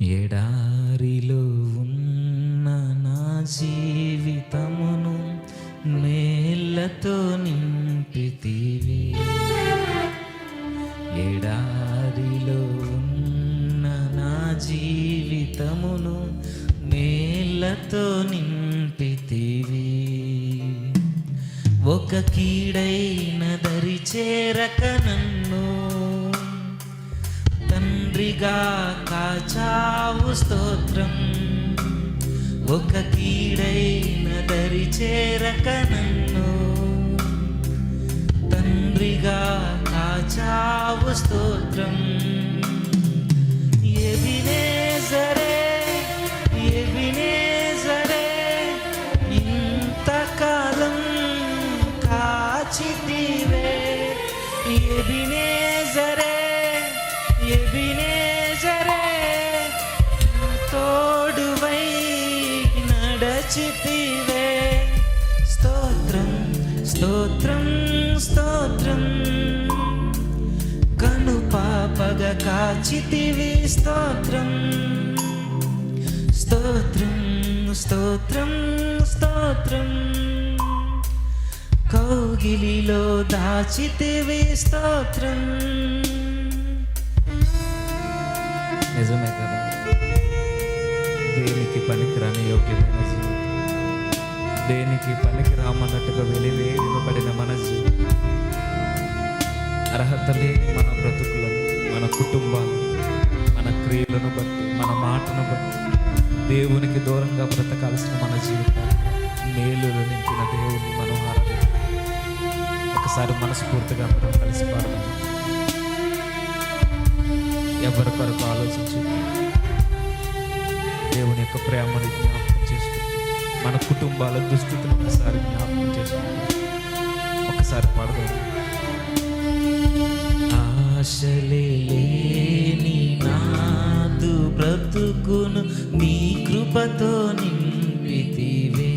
ఎడారిలో ఉన్న నా జీవితమును మేళ్ళతో నింపితివి. ఎడారిలో ఉన్న నా జీవితమును మేళ్ళతో నింపితివి. ఒక కీడైన దరి చేరక నన్ను తండ్రిగా కాచావు స్తోత్రం. ఒక కీడైన దరి చేరక నన్ను. తండ్రిగా కాచావు స్తోత్రం. ఎవినే సరే ఎవినే సరే ఇంతకాలం కాచితివే. ఎవినే స్తోత్రం స్తోత్రం. కను పాపగ కాచితివి స్తోత్రం. స్తోత్రం స్తోత్రం స్తోత్రం. కౌగిలిలో దాచితివి స్తోత్రం. నిజమే కదా. దేనికి పనికిరాని యోగ్యమైన జీవితం. దేనికి పనికి రామన్నట్టుగా వెలివేయబడిన మన జీవితం అర్హత లేని మన బ్రతుకులను మన కుటుంబాలను మన క్రియలను బట్టి మన మాటను బట్టి. దేవునికి దూరంగా బ్రతకాల్సిన మన జీవితం మేలులు నింపిన దేవుని మనం ఒకసారి మనస్ఫూర్తిగా అందరం కలిసి పాడదాం. ఎవరి కొరకు ఆలోచించి దేవుని యొక్క ప్రేమను జ్ఞాపకం మన కుటుంబాల దుస్థితిని ఒకసారి జ్ఞాపకం చేసుకుంటాం ఒకసారి పాడదాం. ఆశలే నాదు బ్రతుకును నీ కృపతో నింపితివే.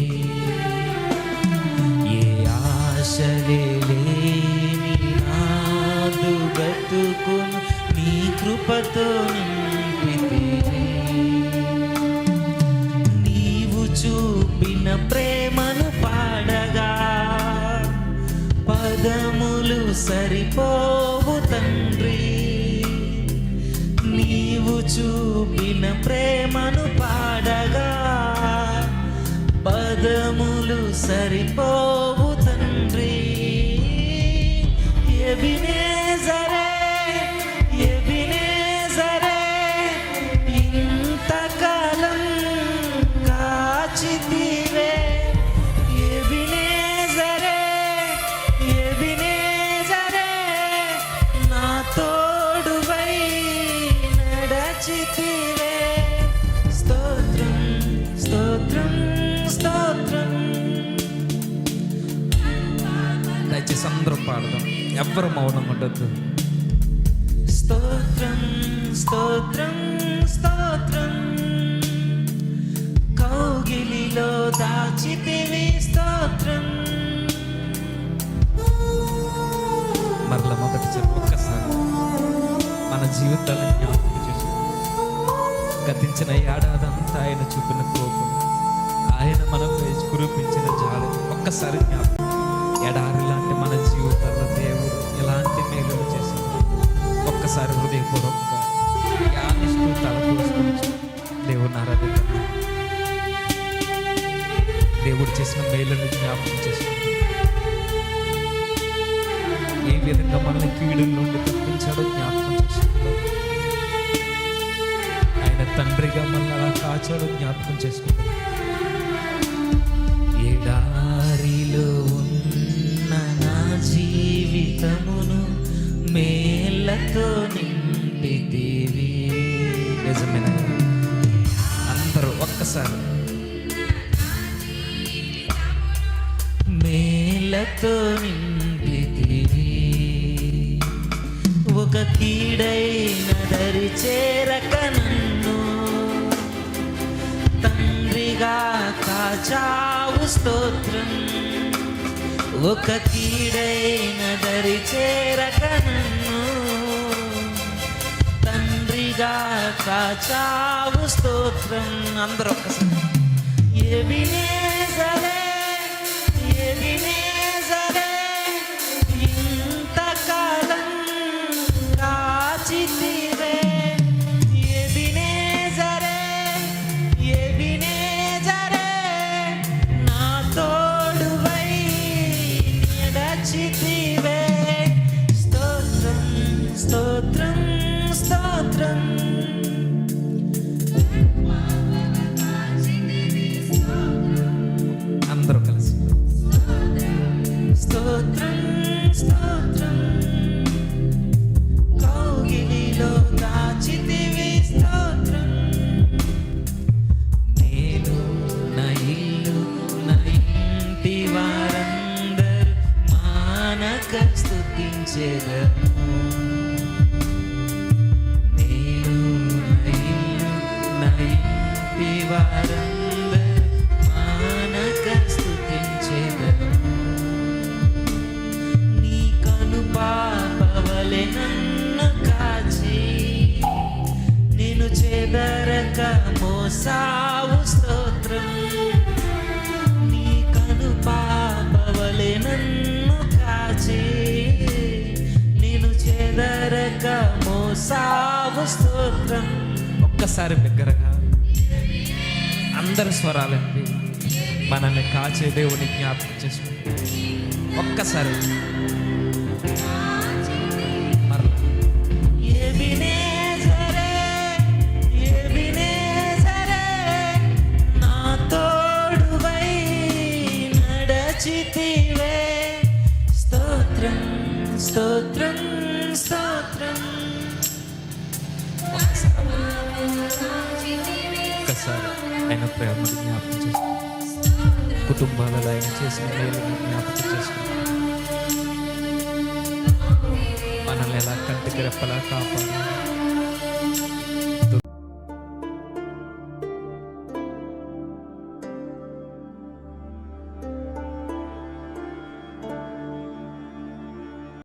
ఏ ఆశలే నాదు బ్రతుకును నీ కృపతో నింపి ప్రేమను పాడగా పదములు సరిపోవు తండ్రి. నీవు చూపిన ప్రేమను నడచితివే స్తోత్రం స్తోత్రం స్తోత్రం. దయచేసి అందరూ పాడదాం. ఎవ్వరు మౌనం ఉండద్దు. స్తోత్రం స్తోత్రం స్తోత్రం. కౌగిలిలో దాచితివి స్తోత్రం. మరల మొదటి చెప్పు ఒక్కసారి. మన జీవితాలను గతించిన ఏడాదంతా ఆయన చూపిన కోపం. ఆయన మనకు కురిపించిన జాలి. ఒక్కసారి జ్ఞాపకం. ఎడారి లాంటి మన జీవితంలో దేవుడు ఎలాంటి మేలులు చేశాడు? ఒక్కసారి హృదయపూర్వకంగా యానిస్తూ తలపోసుకొని దేవుడిని ఆరాధిద్దాం దేవుడు? చేసిన మేలును జ్ఞాపకం చేసుకుంటాం ఏ విధంగా మనల్ని కీడుల నుండి తప్పించాడో జ్ఞాపకం చేసుకుంటాం తండ్రిగా మనల్ని కాచోడు జ్ఞాపకం చేసుకుంటాం ఎడారిలో ఉన్న నా జీవితమును మేళ్ళతో నిండితేవి అందరూ ఒక్కసారి. మేళ్ళతో నిండి ఒక కీడైన దరి చేర చావు స్తోత్రం. ఒక కీడైన దరి చేరక నన్ను. తండ్రిగా కాచావు స్తోత్రం. అందరూ ఒక్కసారి. ఏమినే నేను నా మానక నీ కను నన్ను కాచి నేను చెదరక మోసావు స్తోత్రం. స్తోత్రం ఒక్కసారి బిగ్గరగా అందరి స్వరాలండి మనల్ని కాచే దేవుని జ్ఞాపకం చేసుకుంటే. ఒక్కసారి. ఒక్కసారి ఆయన ప్రేమను జ్ఞాపకం చేసుకో కుటుంబాలలో ఆయన చేసిన మేలుని జ్ఞాపకం చేసుకో మనల్ని ఎలా కంటికి రెప్పలా కాపాడాలి.